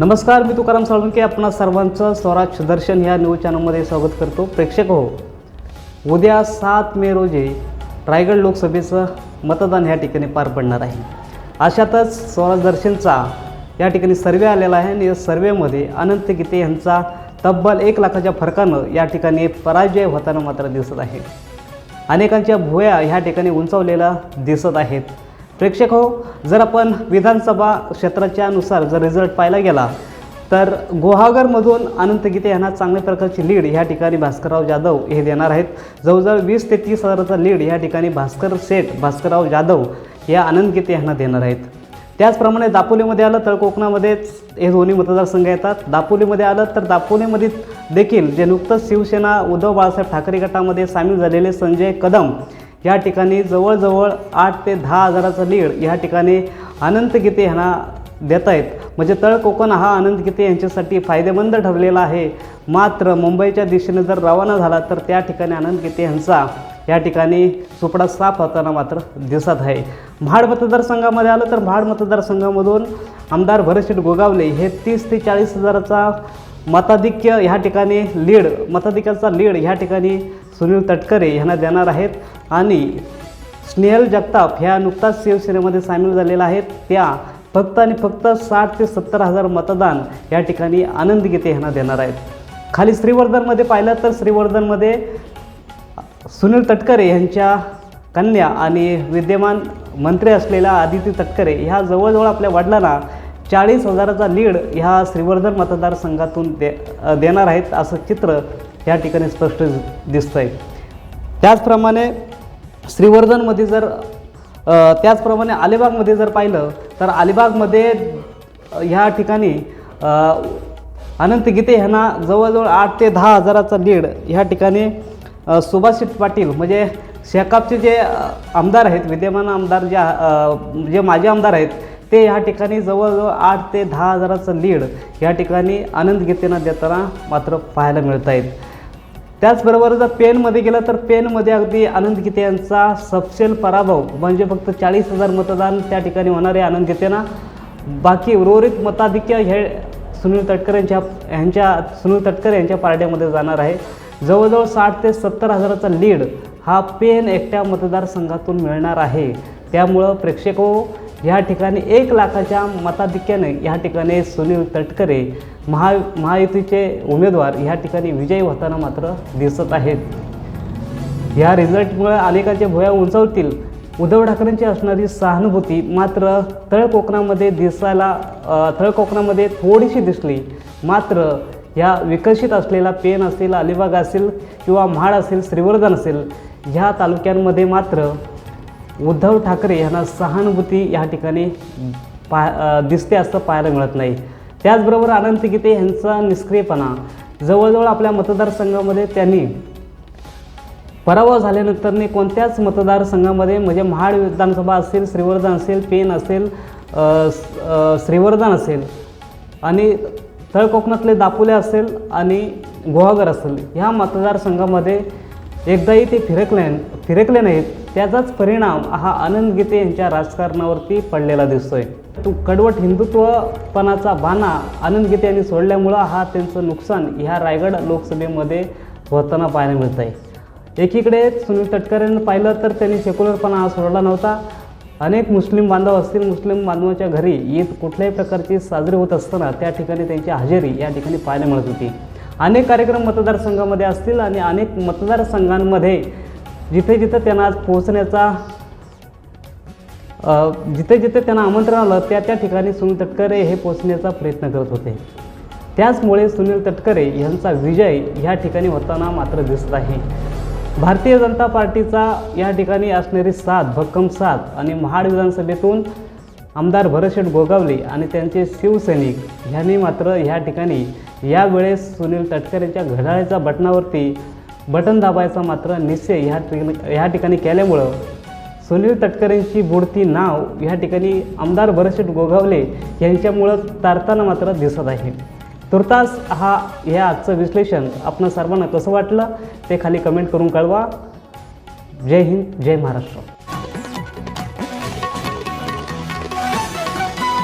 नमस्कार मी तुकाराम साळुंके आपणा सर्वांचं स्वराज दर्शन ह्या न्यूज चॅनलमध्ये स्वागत करतो. प्रेक्षक हो उद्या सात मे रोजी रायगड लोकसभेचं मतदान ह्या ठिकाणी पार पडणार आहे. अशातच स्वराज दर्शनचा या ठिकाणी सर्वे आलेला आहे आणि या सर्वेमध्ये अनंत गीते यांचा तब्बल एक लाखाच्या फरकानं या ठिकाणी पराजय होताना मात्र दिसत आहे. अनेकांच्या भुया ह्या ठिकाणी उंचावलेल्या दिसत आहेत. प्रेक्षक हो जर आपण विधानसभा क्षेत्राच्या नुसार जर रिझल्ट पाहायला गेला तर गुहागरमधून अनंत गीते यांना चांगल्या प्रकारची लीड ह्या ठिकाणी भास्करराव जाधव हे देणार आहेत. जवळजवळ वीस ते तीस हजाराचा लीड ह्या ठिकाणी भास्कर सेठ भास्करराव जाधव या आनंद गीते यांना देणार आहेत. त्याचप्रमाणे दापोलीमध्ये आलं तर कोकणामध्येच हे दोन्ही मतदारसंघ येतात. दापोलीमध्ये आलं तर दापोलीमध्ये देखील जे नुकतंच शिवसेना उद्धव बाळासाहेब ठाकरे गटामध्ये सामील झालेले संजय कदम या ठिकाणी जवळजवळ आठ ते दहा हजाराचं लीड या ठिकाणी अनंत गीते ह्यांना देत आहेत. म्हणजे तळ कोकण हा अनंत गीते यांच्यासाठी फायदेमंद ठरलेला आहे. मात्र मुंबईच्या दिशेने जर रवाना झाला तर त्या ठिकाणी आनंद गीते यांचा या ठिकाणी सुपडा साफ होताना मात्र दिसत आहे. महाड मतदारसंघामध्ये आलं तर महाड मतदारसंघामधून आमदार भरतशेठ गोगावले हे तीस ते चाळीस हजाराचा मताधिक्य ह्या ठिकाणी लीड मताधिक्याचा लीड ह्या ठिकाणी सुनील तटकरे यांना देणार आहेत. आणि स्नेहल जगताप ह्या नुकताच शिवसेनेमध्ये सामील झालेल्या आहेत त्या फक्त आणि फक्त साठ ते सत्तर हजार मतदान या ठिकाणी आनंद गीते यांना देणार आहेत. खाली श्रीवर्धनमध्ये पाहिलं तर श्रीवर्धनमध्ये सुनील तटकरे यांच्या कन्या आणि विद्यमान मंत्री असलेल्या आदिती तटकरे ह्या जवळजवळ आपल्या वडिलांना चाळीस हजाराचा लीड ह्या श्रीवर्धन मतदारसंघातून दे देणार आहेत असं चित्र या ठिकाणी स्पष्ट दिसतं आहे त्याचप्रमाणे श्रीवर्धनमध्ये जर त्याचप्रमाणे अलिबागमध्ये जर पाहिलं तर अलिबागमध्ये ह्या ठिकाणी अनंत गीते ह्यांना जवळजवळ आठ ते दहा हजाराचा लीड ह्या ठिकाणी सुभाषित पाटील म्हणजे शेकापचे जे आमदार आहेत विद्यमान आमदार जे जे माजी आमदार आहेत ते ह्या ठिकाणी जवळजवळ आठ ते दहा हजाराचं लीड ह्या ठिकाणी आनंद गीतेंना देताना मात्र पाहायला मिळत आहेत त्याचबरोबर जर पेनमध्ये गेलं तर पेनमध्ये अगदी आनंद गीते यांचा सपशेल पराभव म्हणजे फक्त चाळीस हजार मतदान त्या ठिकाणी होणारे आनंद गीतेना बाकी उर्वरित मताधिक्य हे सुनील तटकर यांच्या ह्यांच्या सुनील तटकर यांच्या पार्ट्यामध्ये जाणार आहे. जवळजवळ साठ ते सत्तर हजाराचा लीड हा पेन एकट्या मतदारसंघातून मिळणार आहे. त्यामुळं प्रेक्षको हो, ह्या ठिकाणी एक लाखाच्या मताधिक्याने ह्या ठिकाणी सुनील तटकरे महा महायुतीचे उमेदवार ह्या ठिकाणी विजयी होताना मात्र दिसत आहेत. ह्या रिझल्टमुळे अनेकांच्या भुया उंचावतील. उद्धव ठाकरेंची असणारी सहानुभूती मात्र तळ कोकणामध्ये दिसायला अ, तळ कोकणामध्ये थोडीशी दिसली. मात्र ह्या विकसित असलेला पेन असेल अलिबाग असेल किंवा महाड असेल श्रीवर्धन असेल ह्या तालुक्यांमध्ये मात्र उद्धव ठाकरे यांना सहानुभूती या ठिकाणी पा दिसते असं पाहायला मिळत नाही. त्याचबरोबर अनंत गीते यांचा निष्क्रियपणा. जवळजवळ आपल्या मतदारसंघामध्ये त्यांनी पराभव झाल्यानंतरने कोणत्याच मतदारसंघामध्ये म्हणजे महाड विधानसभा असेल श्रीवर्धन असेल पेन असेल श्रीवर्धन असेल आणि तळ कोकणातले दापोले असेल आणि गुहागर असेल ह्या मतदारसंघामध्ये एकदाही ते फिरकले फिरकले नाहीत. त्याचाच परिणाम हा आनंद गीते यांच्या राजकारणावरती पडलेला दिसतोय. तो कडवट हिंदुत्वपणाचा बाणा आनंद गीते यांनी सोडल्यामुळं हा त्यांचं नुकसान ह्या रायगड लोकसभेमध्ये होताना पाहायला मिळत आहे एकीकडे सुनील तटकरेंना पाहिलं तर त्यांनी सेक्युलरपणा हा सोडला नव्हता. अनेक मुस्लिम बांधव असतील मुस्लिम बांधवाच्या घरी ईद कुठल्याही प्रकारची साजरी होत असताना त्या ठिकाणी त्यांची हजेरी या ठिकाणी पाहायला मिळत होती. अनेक कार्यक्रम मतदारसंघामध्ये असतील आणि अनेक मतदारसंघांमध्ये जिथे जिथे त्यांना आज पोहोचण्याचा जिथे जिथे त्यांना आमंत्रण आलं त्या त्या ठिकाणी सुनील तटकरे हे पोचण्याचा प्रयत्न करत होते. त्याचमुळे सुनील तटकरे यांचा विजय ह्या ठिकाणी होताना मात्र दिसत आहे. भारतीय जनता पार्टीचा या ठिकाणी असणारी साथ भक्कम साथ आणि महाड विधानसभेतून आमदार भरतशेठ गोगावले आणि त्यांचे शिवसैनिक ह्यांनी मात्र ह्या ठिकाणी यावेळेस सुनील तटकरेंच्या घड्याळ्याच्या बटनावरती बटन दाबायचा मात्र निश्चय ह्या ठिकाणी ह्या ठिकाणी केल्यामुळं सुनील तटकरेंची बुडती नाव ह्या ठिकाणी आमदार भरतशेठ गोगावले यांच्यामुळं तारताना मात्र दिसत आहे. तुर्तास हा ह्या आजचं विश्लेषण आपण सर्वांना कसं वाटलं ते खाली कमेंट करून कळवा. जय हिंद जय महाराष्ट्र.